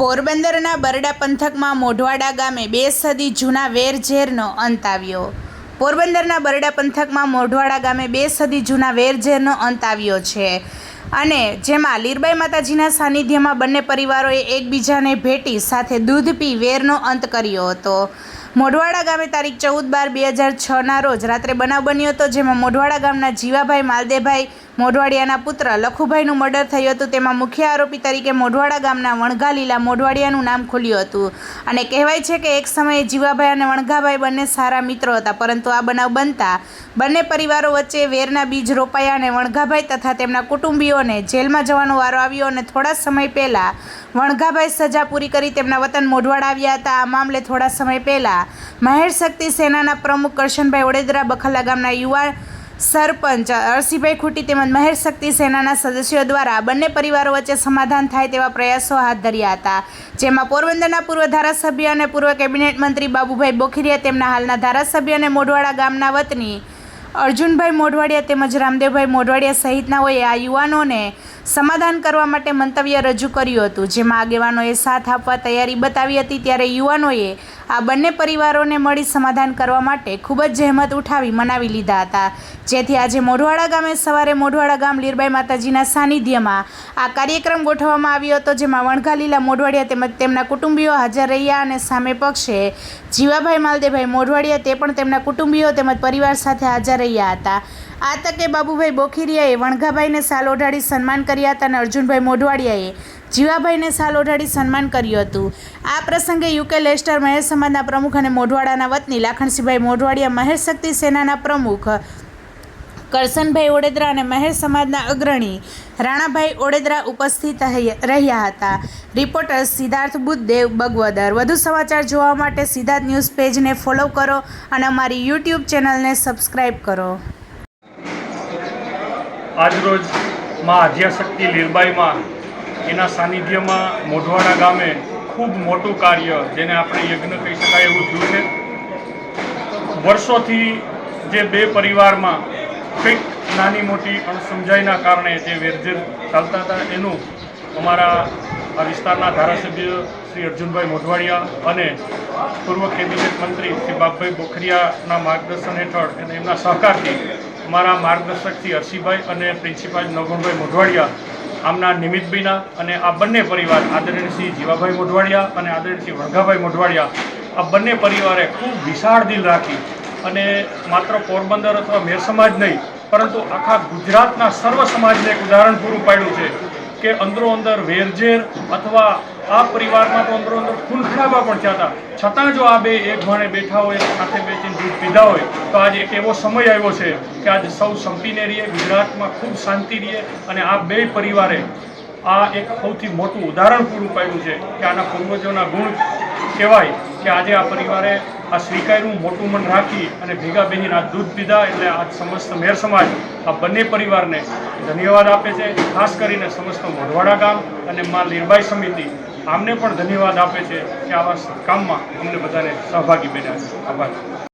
પોરબંદરના બરડા પંથકમાં મોઢવાડા ગામે બે સદી જૂના વેરઝેરનો અંત આવ્યો. પોરબંદરના બરડા પંથકમાં મોઢવાડા ગામે બે સદી જૂના વેરઝેરનો અંત આવ્યો છે. અને જેમાં લીરબાઈ માતાજીના સાનિધ્યમાં બંને પરિવારોએ એકબીજાને ભેટી સાથે દૂધ પી વેરનો અંત કર્યો હતો. મોઢવાડા ગામે તારીખ ચૌદ બાર બે હજાર છના રોજ રાત્રે બનાવ બન્યો હતો, જેમાં મોઢવાડા ગામના જીવાભાઈ માલદેભાઈ મોઢવાડિયાના પુત્ર લખુભાઈનું મર્ડર થયું હતું. તેમાં મુખ્ય આરોપી તરીકે મોઢવાડા ગામના વણઘા લીલા મોઢવાડિયાનું નામ ખુલ્યું હતું. અને કહેવાય છે કે એક સમયે જીવાભાઈ અને વણઘાભાઈ બંને સારા મિત્રો હતા, પરંતુ આ બનાવ બનતા બંને પરિવારો વચ્ચે વેરના બીજ રોપાયા અને વણઘાભાઈ તથા તેમના કુટુંબીઓને જેલમાં જવાનો વારો આવ્યો અને થોડા સમય પહેલાં વણઘાભાઈ સજા પૂરી કરી તેમના વતન મોઢવાડા આવ્યા હતા. આ મામલે થોડા સમય પહેલાં મહેર શક્તિ સેનાના પ્રમુખ કરશનભાઈ વડેદરા બખલા ગામના યુવા સરપંચ અરસીભાઈ ખૂટી તેમજ મહેર શક્તિ સેનાના સદસ્યો દ્વારા બંને પરિવારો વચ્ચે સમાધાન થાય તેવા પ્રયાસો હાથ ધર્યા હતા. જેમાં પોરબંદરના પૂર્વ ધારાસભ્ય અને પૂર્વ કેબિનેટ મંત્રી બાબુભાઈ બોખીરિયા તેમના હાલના ધારાસભ્ય અને મોઢવાડા ગામના વતની અર્જુનભાઈ મોઢવાડિયા તેમજ રામદેવભાઈ મોઢવાડિયા સહિતનાઓએ આ યુવાનોને સમાધાન કરવા માટે મંતવ્ય રજૂ કર્યું હતું, જેમાં આગેવાનોએ સાથ આપવા તૈયારી બતાવી હતી ત્યારે યુવાનોએ આ બંને પરિવારોને મળી સમાધાન કરવા માટે ખૂબ જ જહેમત ઉઠાવી મનાવી લીધા હતા. જેથી આજે મોઢવાડા ગામે સવારે મોઢવાડા ગામ લીરબાઈ માતાજીના સાનિધ્યમાં આ કાર્યક્રમ ગોઠવવામાં આવ્યો હતો, જેમાં વણઘાલીલા મોઢવાડિયા તેમજ તેમના કુટુંબીઓ હાજર રહ્યા અને સામે પક્ષે જીવાભાઈ માલદેભાઈ મોઢવાડિયા તે પણ તેમના કુટુંબીઓ તેમજ પરિવાર સાથે હાજર રહ્યા હતા. આ તકે બાબુભાઈ બોખીરિયાએ વણઘાભાઈને સાલ ઓઢાડી સન્માન કર્યા હતા અને અર્જુનભાઈ મોઢવાડિયાએ જીવાભાઈને સાલ ઓઢાડી સન્માન કર્યું હતું. આ પ્રસંગે યુકે લેસ્ટર મહેશ સમાજના પ્રમુખ અને મોઢવાડાના વતની લાખણસિંહભાઈ મોઢવાડિયા મહેશ શક્તિ સેનાના પ્રમુખ કરસનભાઈ ઓડેદરા અને મહેર સમાજના અગ્રણી રાણાભાઈ ઓડેદરા ઉપસ્થિત રહ્યા હતા. રિપોર્ટર સિદ્ધાર્થ બુદ્ધદેવ બગવદર. વધુ સમાચાર જોવા માટે સિદ્ધાર્થ ન્યૂઝ પેજને ફોલો કરો અને અમારી યુટ્યુબ ચેનલને સબસ્ક્રાઈબ કરો. આજરોજમાં આધ્યાશક્તિ લીરબાઈમાં એના સાનિધ્યમાં મોઢવાડા ગામે ખૂબ મોટું કાર્ય, જેને આપણે યજ્ઞ કહી શકાય એવું થયું છે. વર્ષોથી જે બે પરિવારમાં કંઈક નાની મોટી અણસમજાઈના કારણે જે વેરઝેર ચાલતા હતા, એનું અમારા આ વિસ્તારના ધારાસભ્ય શ્રી અર્જુનભાઈ મોઢવાડિયા અને પૂર્વ કેબિનેટ મંત્રી શ્રી બાપભાઈ બોખરિયાના માર્ગદર્શન હેઠળ અને એમના સહકારથી અમારા માર્ગદર્શકથી હર્ષિભાઈ અને પ્રિન્સિપાલ નવગુણભાઈ મોઢવાડિયા, આમના નિમિત્તબીના અને આ બંને પરિવાર આદરણીય શ્રી જીવાભાઈ મોઢવાડિયા અને આદરણીય શ્રી વણઘાભાઈ મોઢવાડિયા, આ બંને પરિવારે ખૂબ વિશાળ દિલ રાખી અને માત્ર પોરબંદર અથવા મેર સમાજ નહીં, પરંતુ આખા ગુજરાતના સર્વ સમાજને એક ઉદાહરણ પૂરું પાડ્યું છે કે અંદરો અંદર વેરઝેર અથવા આ પરિવારમાં તો અંદરો અંદર ખૂન ખરાબા પણ થયા છતાં જો આ બે એક ભાણે બેઠા હોય સાથે બેસીને દૂધ પીધા હોય, તો આજે એક એવો સમય આવ્યો છે કે આજે સૌ સંપીને રહીએ, ગુજરાતમાં ખૂબ શાંતિ રહીએ અને આ બે પરિવારે આ એક સૌથી મોટું ઉદાહરણ પૂરું પાડ્યું છે કે આના પૂર્વજોના ગુણ કહેવાય કે આજે આ પરિવારે આ સ્વીકાર્યું, મોટું મન રાખી અને ભેગા બહેન આ દૂધ પીધા એટલે આ સમસ્ત મેર સમાજ આ બંને પરિવારને ધન્યવાદ આપે છે. ખાસ કરીને સમસ્ત મોઢવાડા ગામ અને મા લીરબાઈ સમિતિ આમને પણ ધન્યવાદ આપે છે કે આવા કામમાં અમને બધાને સહભાગી બન્યા છે. આભાર.